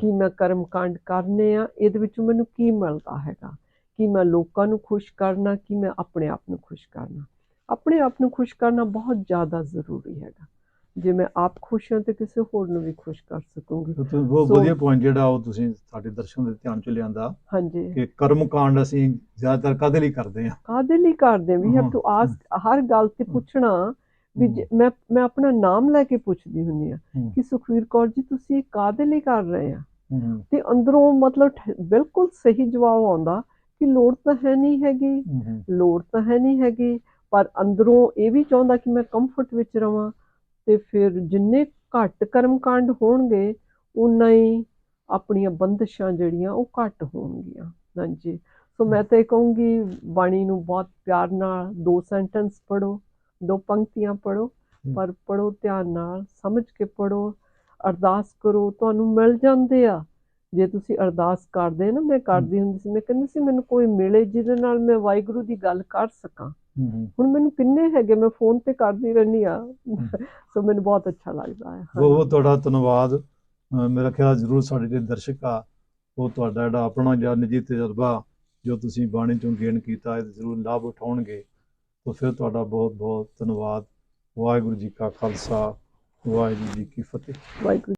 ਕਿ ਮੈਂ ਕਰਮ ਕਾਂਡ ਕਰਨੇ ਆ ਇਹਦੇ ਵਿੱਚੋਂ ਮੈਨੂੰ ਕੀ ਮਿਲਦਾ ਹੈਗਾ? ਕਿ ਮੈਂ ਲੋਕਾਂ ਨੂੰ ਖੁਸ਼ ਕਰਨਾ ਕਿ ਮੈਂ ਆਪਣੇ ਆਪ ਨੂੰ ਖੁਸ਼ ਕਰਨਾ। ਆਪਣੇ ਆਪ ਨੂੰ ਖੁਸ਼ ਕਰਨਾ ਬਹੁਤ ਜ਼ਿਆਦਾ ਜ਼ਰੂਰੀ ਹੈਗਾ। ਜੇ ਮੈਂ ਆਪ ਖੁਸ਼ ਹਾਂ ਤੇ ਕਿਸੇ ਹੋਰ ਨੂੰ ਵੀ ਖੁਸ਼ ਕਰ ਸਕੂੰਗੀ। ਬਹੁਤ ਵਧੀਆ ਪੁਆਇੰਟ ਜਿਹੜਾ ਉਹ ਤੁਸੀਂ ਸਾਡੇ ਦਰਸ਼ਕਾਂ ਦੇ ਧਿਆਨ ਚ ਲਿਆਂਦਾ ਹਾਂਜੀ। ਕਿ ਕਰਮ ਕਾਂਡ ਅਸੀਂ ਜ਼ਿਆਦਾਤਰ ਕਾਹਦੇ ਲਈ ਕਰਦੇ ਹਾਂ? ਕਾਦੇ ਲਈ ਕਰਦੇ ਵੀ ਹੈਵ। ਟੂ ਆਸਕ ਹਰ ਗੱਲ ਤੇ ਪੁੱਛਣਾ ਵੀ ਮੈਂ ਮੈਂ ਆਪਣਾ ਨਾਮ ਲੈ ਕੇ ਪੁੱਛਦੀ ਹੁੰਦੀ ਆ। ਕਿ ਸੁਖਵੀਰ ਕੌਰ ਜੀ ਤੁਸੀਂ ਇਹ ਕਾਦੇ ਲਈ ਕਰ ਰਹੇ ਆ ਤੇ ਅੰਦਰੋਂ ਮਤਲਬ ਬਿਲਕੁਲ ਸਹੀ ਜਵਾਬ ਆਉਂਦਾ ਕਿ ਲੋੜ ਤਾਂ ਹੈ ਨਹੀਂ ਹੈਗੀ ਲੋੜ ਤਾਂ ਹੈ ਨਹੀਂ ਹੈਗੀ ਪਰ ਅੰਦਰੋਂ ਇਹ ਵੀ ਚਾਹੁੰਦਾ ਕਿ ਮੈਂ ਕੰਫਰਟ ਵਿੱਚ ਰਵਾਂ ਤੇ ਫਿਰ ਜਿੰਨੇ ਘੱਟ ਕਰਮਕਾਂਡ ਹੋਣਗੇ ਉਨਾ ਹੀ ਆਪਣੀਆਂ ਬੰਦਸ਼ਾਂ ਜਿਹੜੀਆਂ ਉਹ ਘੱਟ ਹੋਣਗੀਆਂ। ਹਾਂਜੀ। ਸੋ ਮੈਂ ਤਾਂ ਇਹ ਕਹੂੰਗੀ ਬਾਣੀ ਨੂੰ ਬਹੁਤ ਪਿਆਰ ਨਾਲ ਦੋ ਸੈਂਟੈਂਸ ਪੜੋ ਦੋ ਪੰਕਤੀਆਂ ਪੜੋ ਪਰ ਪੜੋ ਧਿਆਨ ਨਾਲ ਸਮਝ ਕੇ ਪੜੋ ਅਰਦਾਸ ਕਰੋ ਤੁਹਾਨੂੰ ਮਿਲ ਜਾਂਦੇ ਆ। ਜੇ ਤੁਸੀਂ ਅਰਦਾਸ ਕਰਦੇ ਨਾ ਮੈਂ ਕਰਦੀ ਹੁੰਦੀ ਸੀ ਮੈਂ ਕਹਿੰਦੀ ਸੀ ਮੈਨੂੰ ਕੋਈ ਮਿਲੇ ਜਿਹਦੇ ਨਾਲ ਮੈਂ ਵਾਹਿਗੁਰੂ ਦੀ ਗੱਲ ਕਰ ਸਕਾਂ। ਹੁਣ ਮੈਨੂੰ ਕਿੰਨੇ ਹੈਗੇ ਮੈਂ ਫੋਨ ਤੇ ਕਰਦੀ ਰਹਿੰਦੀ ਆ ਸੋ ਮੈਨੂੰ ਬਹੁਤ ਅੱਛਾ ਲੱਗਦਾ ਹੈ। ਬਹੁਤ ਬਹੁਤ ਤੁਹਾਡਾ ਧੰਨਵਾਦ। ਮੇਰਾ ਖਿਆਲ ਜ਼ਰੂਰ ਸਾਡੇ ਜਿਹੜੇ ਦਰਸ਼ਕ ਆ ਉਹ ਤੁਹਾਡਾ ਜਿਹੜਾ ਆਪਣਾ ਜਾਂ ਨਿੱਜੀ ਤਜਰਬਾ ਜੋ ਤੁਸੀਂ ਬਾਣੀ ਚੋਂ ਗੇਨ ਕੀਤਾ ਹੈ ਜ਼ਰੂਰ ਲਾਭ ਉਠਾਉਣਗੇ। ਤਾਂ ਫਿਰ ਤੁਹਾਡਾ ਬਹੁਤ ਬਹੁਤ ਧੰਨਵਾਦ। ਵਾਹਿਗੁਰੂ ਜੀ ਕਾ ਖਾਲਸਾ ਵਾਹਿਗੁਰੂ ਜੀ ਕੀ ਫਤਿਹ। ਵਾਹਿਗੁਰੂ